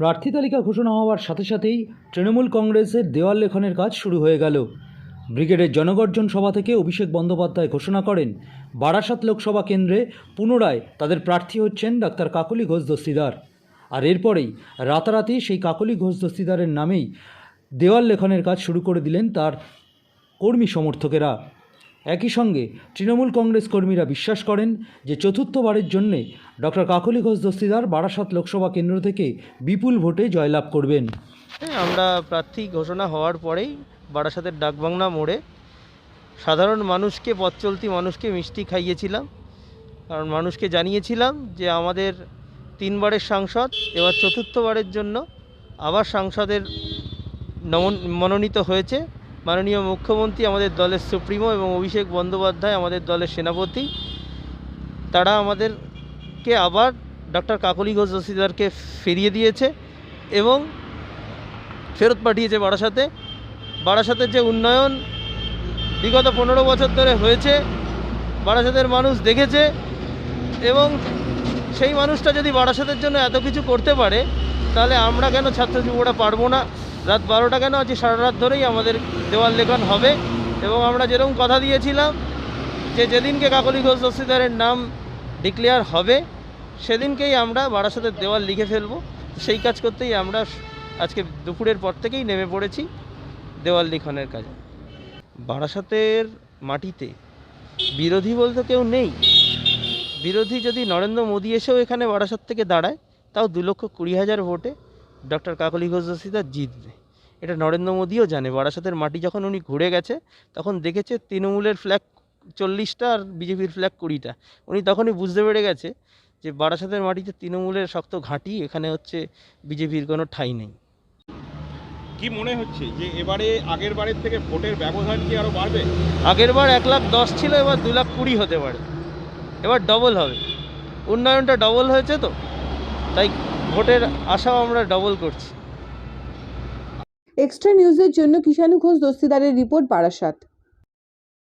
প্রার্থী তালিকা ঘোষণা হওয়ার সাথে সাথেই তৃণমূল কংগ্রেসের দেওয়াল লেখনের কাজ শুরু হয়ে গেল। ব্রিগেডের জনগর্জন সভা থেকে অভিষেক বন্দ্যোপাধ্যায় ঘোষণা করেন, বারাসাত লোকসভা কেন্দ্রে পুনরায় তাদের প্রার্থী হচ্ছেন ডাক্তার কাকলি ঘোষ দস্তিদার। আর এরপরেই রাতারাতি সেই কাকলি ঘোষ দস্তিদারের নামেই দেওয়াল লেখনের কাজ শুরু করে দিলেন তার কর্মী সমর্থকেরা। একই সঙ্গে তৃণমূল কংগ্রেস কর্মীরা বিশ্বাস করেন যে চতুর্থবারের জন্যে ডক্টর কাকলি ঘোষ দস্তিদার বারাসাত লোকসভা কেন্দ্র থেকে বিপুল ভোটে জয়লাভ করবেন। হ্যাঁ আমরা প্রার্থী ঘোষণা হওয়ার পরেই বারাসাতের ডাকবাংলা মোড়ে সাধারণ মানুষকে পথ চলতি মানুষকে মিষ্টি খাইয়েছিলাম। কারণ মানুষকে জানিয়েছিলাম যে আমাদের তিনবারের সাংসদ, এবার চতুর্থবারের জন্য আবার সাংসদের মনোনীত হয়েছে। মাননীয় মুখ্যমন্ত্রী, আমাদের দলের সুপ্রিমো এবং অভিষেক বন্দ্যোপাধ্যায় আমাদের দলের সেনাপতি, তারা আমাদেরকে আবার ডক্টর কাকলি ঘোষ দস্তিদারকে ফিরিয়ে দিয়েছে এবং ফেরত পাঠিয়েছে বারাসাতে। বারাসাতের যে উন্নয়ন বিগত পনেরো বছর ধরে হয়েছে, বারাসাতের মানুষ দেখেছে এবং সেই মানুষটা যদি বারাসাতের জন্য এত কিছু করতে পারে, তাহলে আমরা কেন ছাত্র যুবরা পারব না? রাত বারোটা কেন? আজকে সারা রাত ধরেই আমাদের দেওয়াল লেখন হবে। এবং আমরা যেরকম কথা দিয়েছিলাম যে যেদিনকে কাকলি ঘোষ দস্তিদারের নাম ডিক্লেয়ার হবে, সেদিনকেই আমরা বারাসাতের দেওয়াল লিখে ফেলব। সেই কাজ করতেই আমরা আজকে দুপুরের পর থেকেই নেমে পড়েছি দেওয়াল লিখনের কাজে। বারাসাতের মাটিতে বিরোধী বলতে কেউ নেই। বিরোধী যদি নরেন্দ্র মোদী এসেও এখানে বারাসাত থেকে দাঁড়ায়, তাও দু লক্ষ কুড়ি হাজার ভোটে ডক্টর কাকলি ঘোষ দস্তিদার জিতবে এটা নরেন্দ্র মোদীও জানে। বারাসাতের মাটি যখন উনি ঘুরে গেছে তখন দেখেছে তৃণমূলের ফ্ল্যাগ চল্লিশটা আর বিজেপির ফ্ল্যাগ কুড়িটা। উনি তখনই বুঝতে পেরে গেছে যে বারাসাতের মাটিতে তৃণমূলের শক্ত ঘাঁটি এখানে হচ্ছে বিজেপির কোনো ঠাঁই নেই। কি মনে হচ্ছে যে এবারে আগের বারের থেকে ভোটের ব্যবধান কি আরও বাড়বে? আগের বার এক লাখ দশ ছিল এবার দু লাখ কুড়ি হতে পারে। এবার ডবল হবে। উন্নয়নটা ডবল হয়েছে তো? তাই ভোটের আশাও আমরা ডবল করছি। এক্সট্রা নিউজের জন্য কিষাণু ঘোষ দস্তিদারের রিপোর্ট বারাসাত।